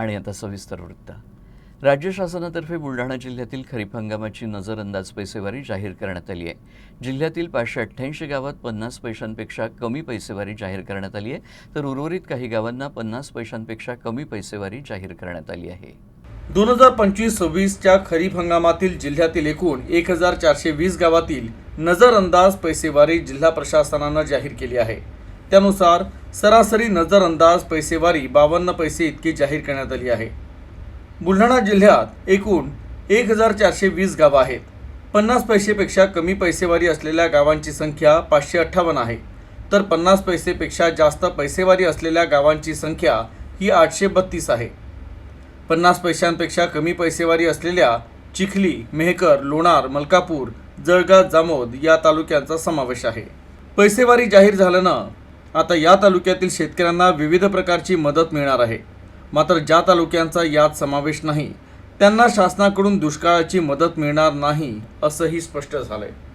आणि आता सविस्तर वृत्त. राज्य शासनातर्फे बुलढाणा जिल्ह्यातील खरीप हंगामाची नजरअंदाज पैसेवारी जाहीर करण्यात आली आहे. जिल्ह्यातील पाचशे अठ्ठ्याऐंशी गावात पन्नास पैशांपेक्षा कमी पैसेवारी जाहीर करण्यात आली आहे. तर उर्वरित काही गावांना पन्नास पैशांपेक्षा कमी पैसेवारी जाहीर करण्यात आली आहे. दोन हजार पंचवीस सव्वीसच्या खरीप हंगामातील जिल्ह्यातील एकूण एक हजार चारशे वीस गावातील नजरअंदाज पैसेवारी जिल्हा प्रशासनानं जाहीर केली आहे. त्यानुसार सरासरी नजरअंदाज पैसेवारी बावन्न पैसे इतकी जाहीर करण्यात आली आहे. बुलढाणा जिल्ह्यात एकूण एक हजार चारशे वीस गावं आहेत. पन्नास पैसेपेक्षा कमी पैसेवारी असलेल्या गावांची संख्या पाचशे अठ्ठावन्न आहे. तर पन्नास पैसेपेक्षा जास्त पैसेवारी असलेल्या गावांची संख्या ही आठशे बत्तीस आहे. पन्नास पैशांपेक्षा कमी पैसेवारी असलेल्या चिखली मेहकर लोणार मलकापूर जळगाव जामोद या तालुक्यांचा समावेश आहे. पैसेवारी जाहीर झाल्यानं आता या तालुक्यातील शेतकऱ्यांना विविध प्रकारची मदत मिळणार आहे. मात्र ज्या तालुक्यांचा यात समावेश नाही त्यांना शासनाकडून दुष्काळाची मदत मिळणार नाही असंही स्पष्ट झालं आहे